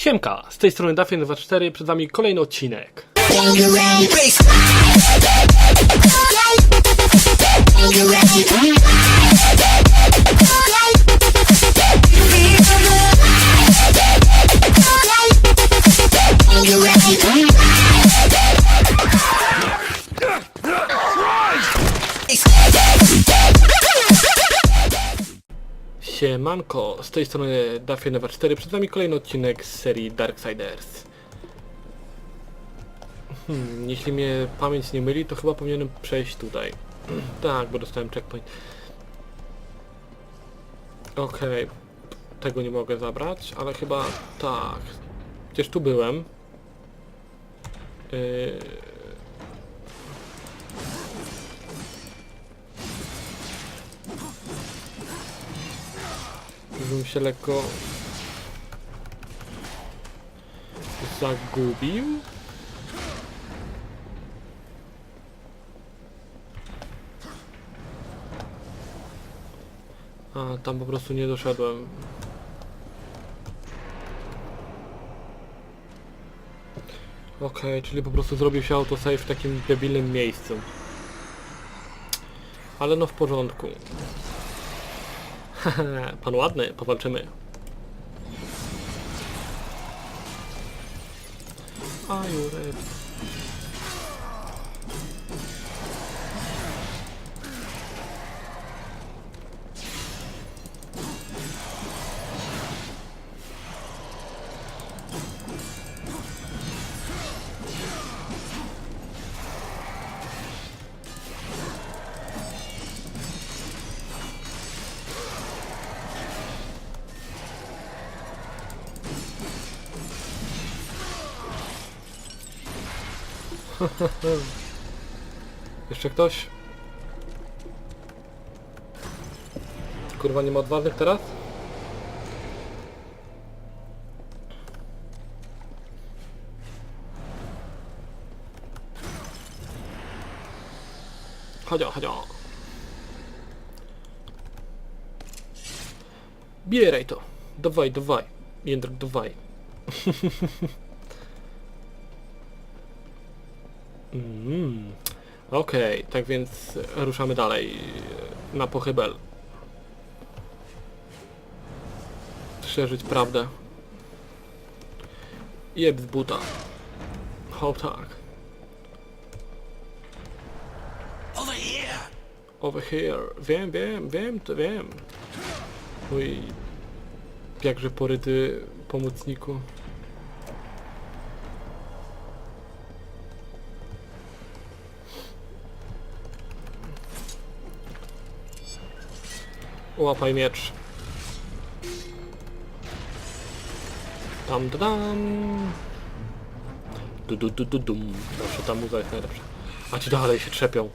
Siemka, z tej strony Dafien24, przed wami kolejny odcinek. Siemanko, z tej strony Dafien24, przed wami kolejny odcinek z serii Darksiders. Hmm, jeśli mnie pamięć nie myli, to chyba powinienem przejść tutaj. tak, bo dostałem checkpoint. Okej, tego nie mogę zabrać, ale chyba tak. Gdzież tu byłem. Yy... Żebym się lekko zagubił. A, tam po prostu nie doszedłem. Okej, czyli po prostu zrobił się autosave w takim debilnym miejscu. Ale no w porządku. Pan ładny, powalczymy. A Jeszcze ktoś? Kurwa nie ma odważnych teraz? Chodź, chodź. Bieraj to. Dawaj, dawaj. Jędrek, dawaj. Mm. Okej, tak więc ruszamy dalej na pochybel. Szerzyć prawdę. Jeb z buta. O tak. Over here! Over here. Wiem, wiem, wiem, to wiem. Mój jakże poryty pomocniku. Łapaj miecz. Tam, da, dam. Du, du, du, du, dum. Zawsze ta muza jest najlepsza. A ci dalej się trzepią.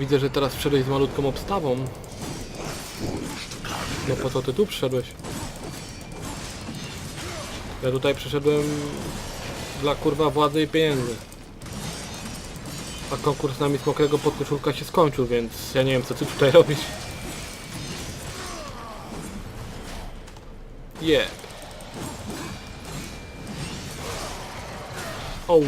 Widzę, że teraz wszedłeś z malutką obstawą. No po co ty tu przyszedłeś? Ja tutaj przyszedłem dla kurwa władzy i pieniędzy. A konkurs na Miss Mokrego podkoszulka się skończył, więc ja nie wiem co ty tutaj robisz. Yeah. O.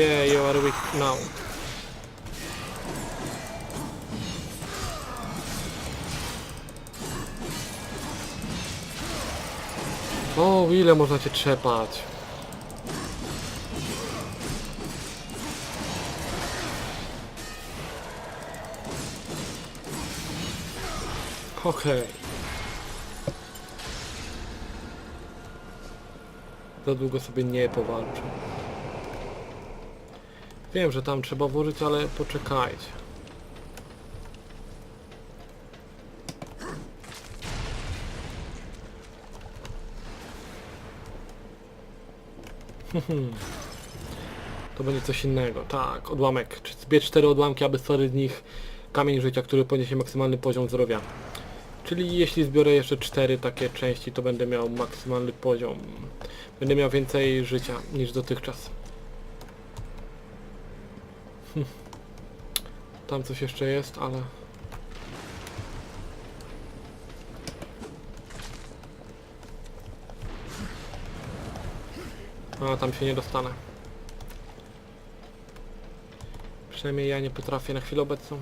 Yeah, you are weak now. O, ile można cię trzepać? Okej. Okay. Za długo sobie nie powalczę. Wiem, że tam trzeba włożyć, ale poczekajcie. To będzie coś innego. Tak, odłamek. Zbierz cztery odłamki, aby stworzyć z nich kamień życia, który podniesie maksymalny poziom zdrowia. Czyli jeśli zbiorę jeszcze cztery takie części, to będę miał maksymalny poziom. Będę miał więcej życia niż dotychczas. Tam coś jeszcze jest, ale... A, tam się nie dostanę. Przynajmniej ja nie potrafię na chwilę obecną.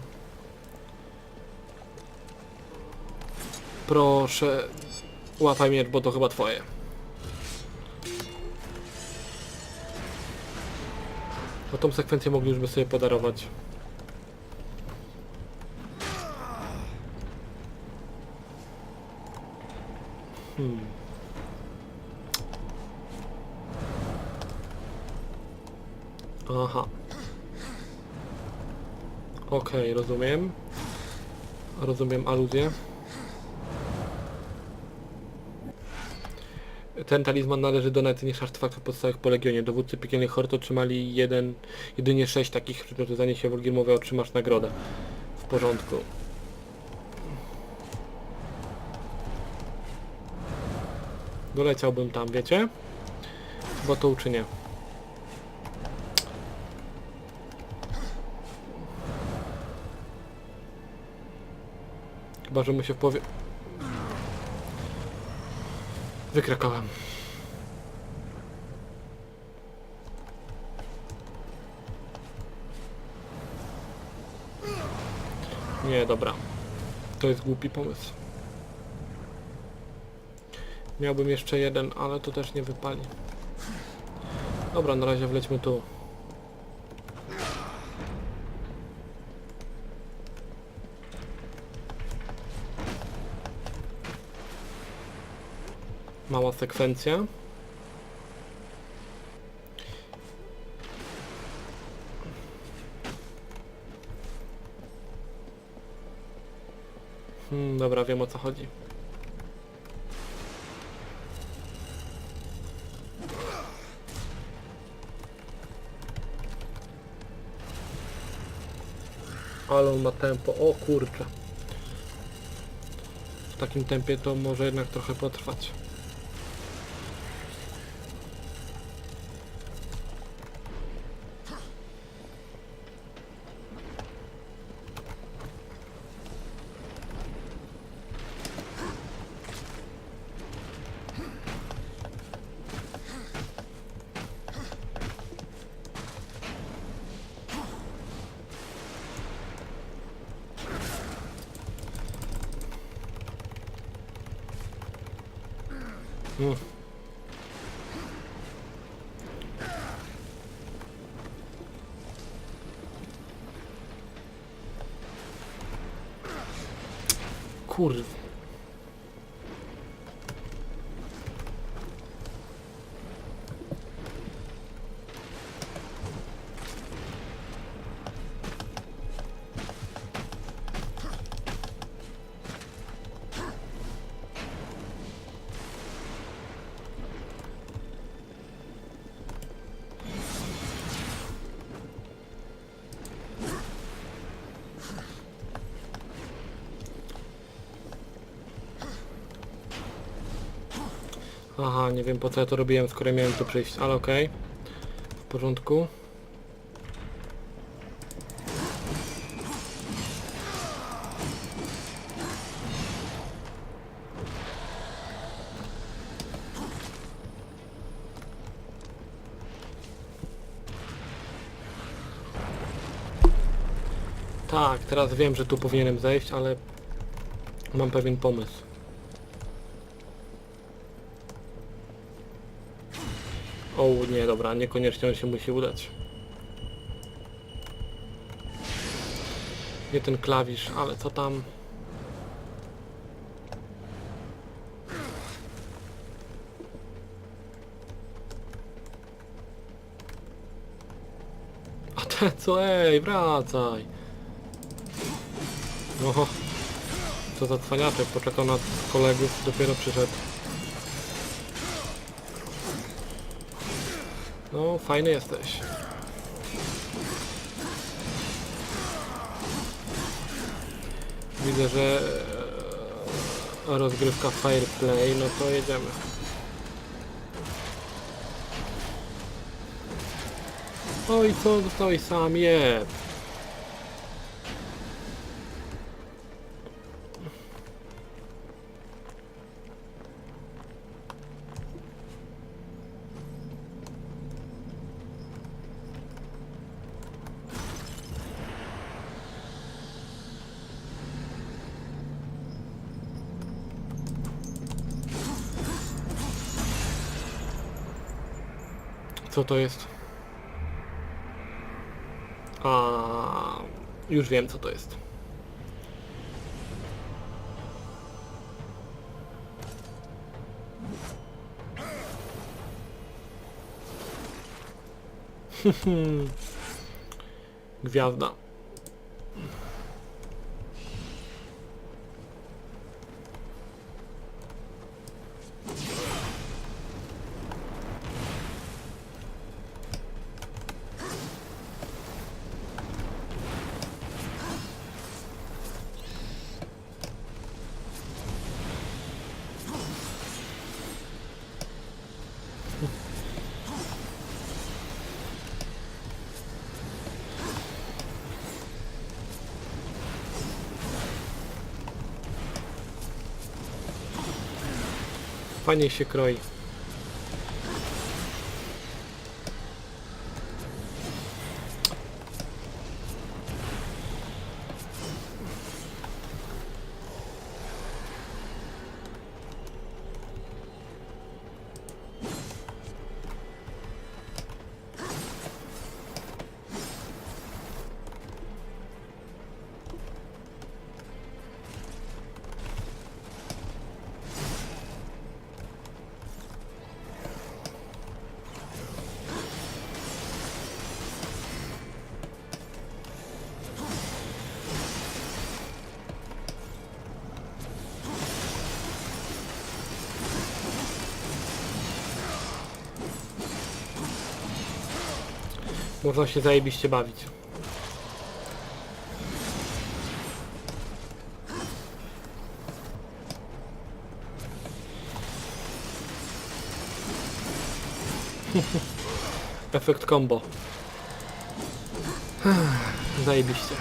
Proszę, łapaj miecz, bo to chyba twoje. No tą sekwencję mogli już by sobie podarować. Hmm. Aha. Okej, rozumiem. Rozumiem aluzję. Ten talizman należy do najcenniejszych artefaktów podstawowych po Legionie. Dowódcy piekielnych hord otrzymali jeden, jedynie sześć takich. Przy zanie się Wolgirmowe otrzymasz nagrodę. W porządku. Doleciałbym tam, wiecie? Bo to uczynię. Chyba, że mu się w powie... Wykrakałem. Nie, dobra. To jest głupi pomysł. Miałbym jeszcze jeden, ale to też nie wypali. Dobra, na razie wlećmy tu. Mała sekwencja. Hmm, dobra, wiem o co chodzi. Ale on ma tempo, o kurczę. W takim tempie to może jednak trochę potrwać. Kurw. Nie wiem po co ja to robiłem, skoro miałem tu przyjść, ale okej. W porządku. Tak, teraz wiem, że tu powinienem zejść, ale mam pewien pomysł. O nie, dobra, niekoniecznie on się musi udać. Nie ten klawisz, ale co tam? A te co? Ej, wracaj! No, co za cwaniaczek, poczekał na kolegów, dopiero przyszedł. No, fajny jesteś. Widzę, że e, rozgrywka Fireplay, no to jedziemy. Oj, co zostałeś sam, jeb. Co to jest? A już wiem co to jest. Gwiazda. Fajnie się kroi. Można się zajebiście bawić. Efekt combo. Zajebiście.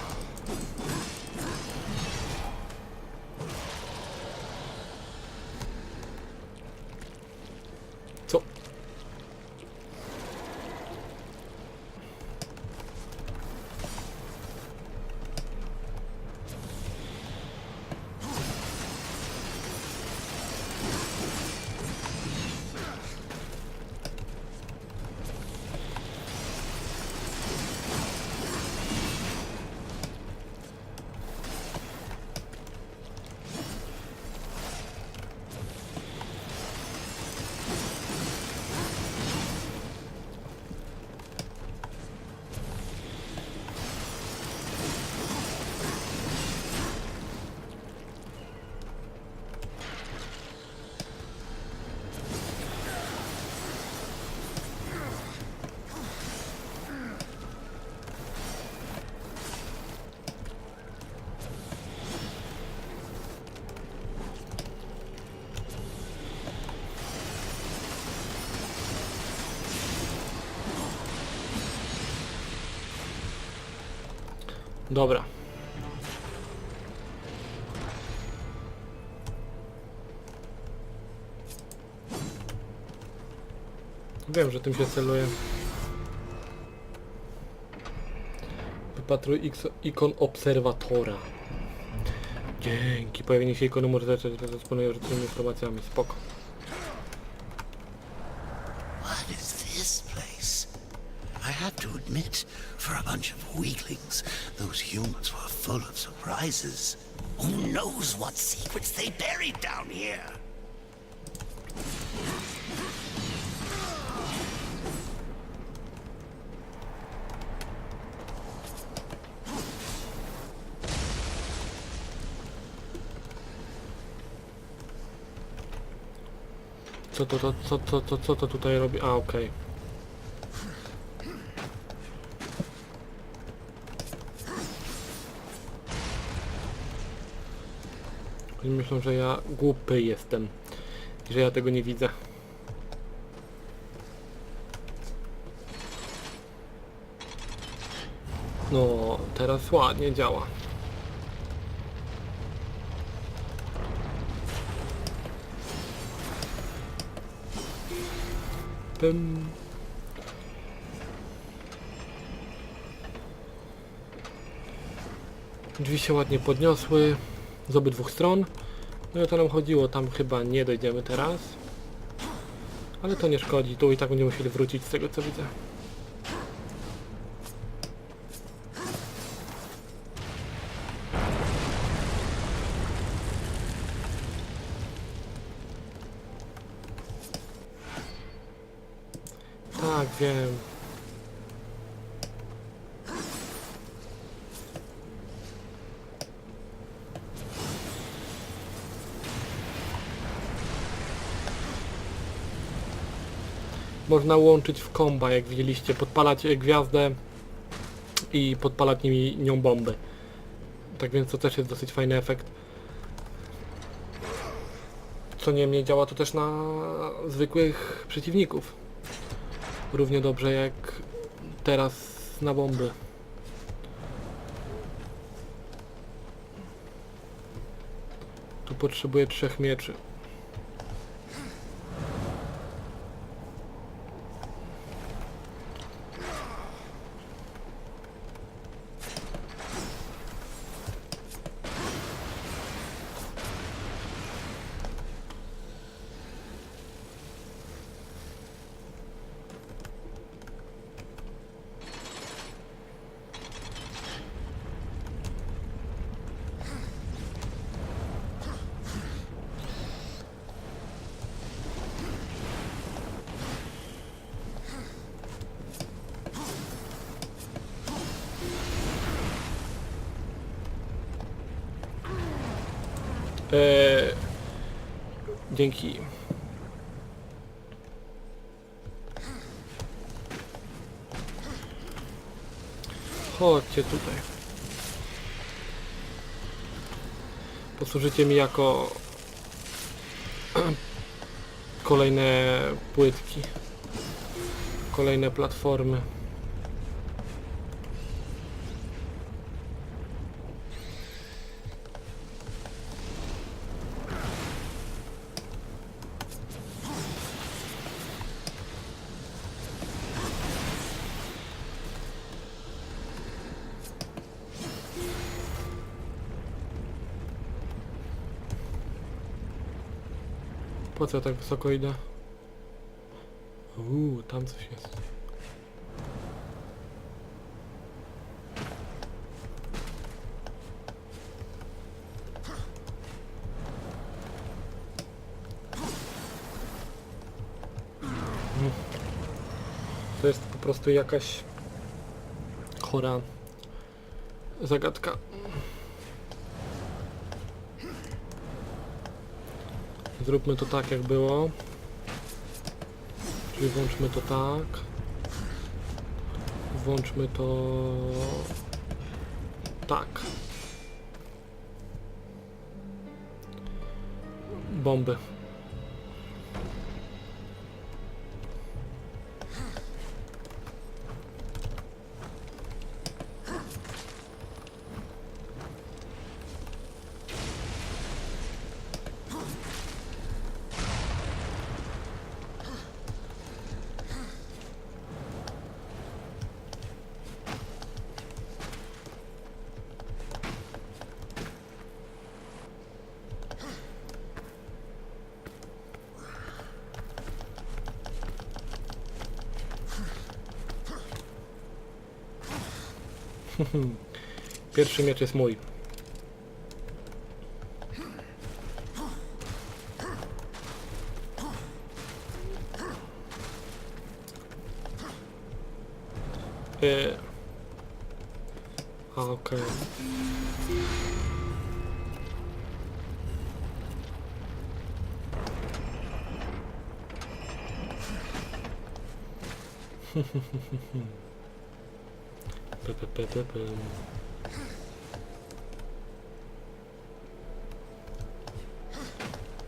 Dobra. Wiem, że tym się celuje. Wypatruj ikon obserwatora. Dzięki. Pojawienie się ikony może zacząć dysponuje użytecznymi informacjami. Spoko. What is this place? I have to admit, for a Those humans were full of surprises. Who knows what secrets they buried down here? Co to, co, co, to co to tutaj robi? A, okej. Okay. Myślą, że ja głupy jestem. I że ja tego nie widzę. No, teraz ładnie działa. Pym. Drzwi się ładnie podniosły z obydwu stron. No i o to nam chodziło, tam chyba nie dojdziemy teraz. Ale to nie szkodzi, tu i tak będziemy musieli wrócić z tego co widzę. Tak, wiem. Można łączyć w komba, jak widzieliście, podpalać e, gwiazdę i podpalać nimi nią bomby. Tak więc to też jest dosyć fajny efekt. Co niemniej działa to też na zwykłych przeciwników. Równie dobrze jak teraz na bomby. Tu potrzebuję trzech mieczy. Dzięki. Chodźcie tutaj. Posłużycie mi jako kolejne płytki. Kolejne platformy. Co ja tak wysoko idę? Uuu, tam coś jest. Mm. To jest po prostu jakaś chora zagadka. Zróbmy to tak jak było. Czyli włączmy to tak. Włączmy to tak. Bomby. Pierwszy miecz jest mój. E. A, okej. Okay.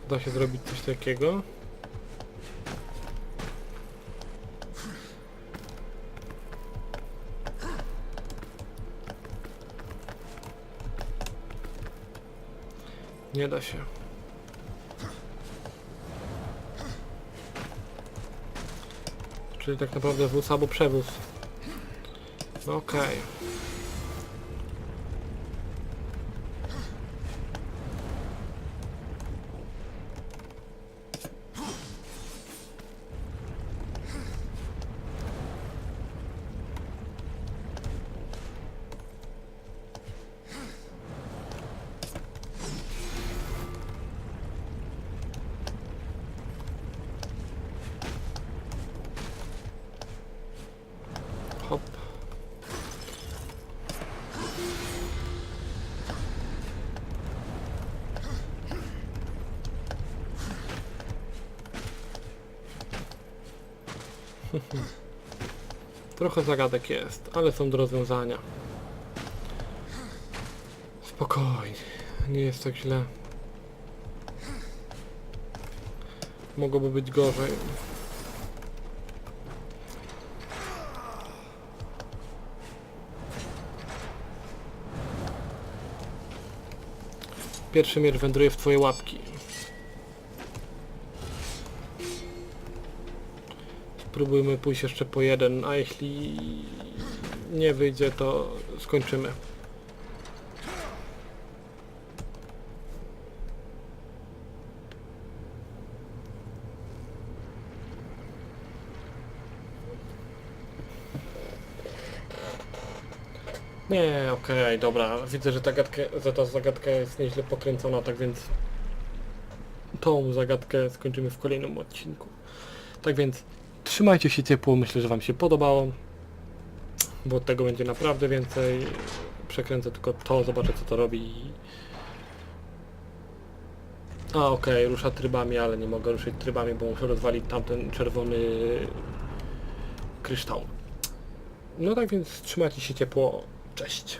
Da się zrobić coś takiego? Nie da się. Czyli tak naprawdę wóz albo przewóz. No Trochę zagadek jest, ale są do rozwiązania. Spokojnie, nie jest tak źle. Mogłoby być gorzej. Pierwszy miecz wędruje w twoje łapki. Spróbujmy pójść jeszcze po jeden, a jeśli nie wyjdzie, to skończymy. Nie, okej, dobra. Widzę, że, ta gadka, że ta zagadka jest nieźle pokręcona, tak więc tą zagadkę skończymy w kolejnym odcinku. Tak więc trzymajcie się ciepło, myślę, że Wam się podobało, bo tego będzie naprawdę więcej. Przekręcę tylko to, zobaczę co to robi. A okej, rusza trybami, ale nie mogę ruszyć trybami, bo muszę rozwalić tamten czerwony kryształ. No tak więc trzymajcie się ciepło. Cześć.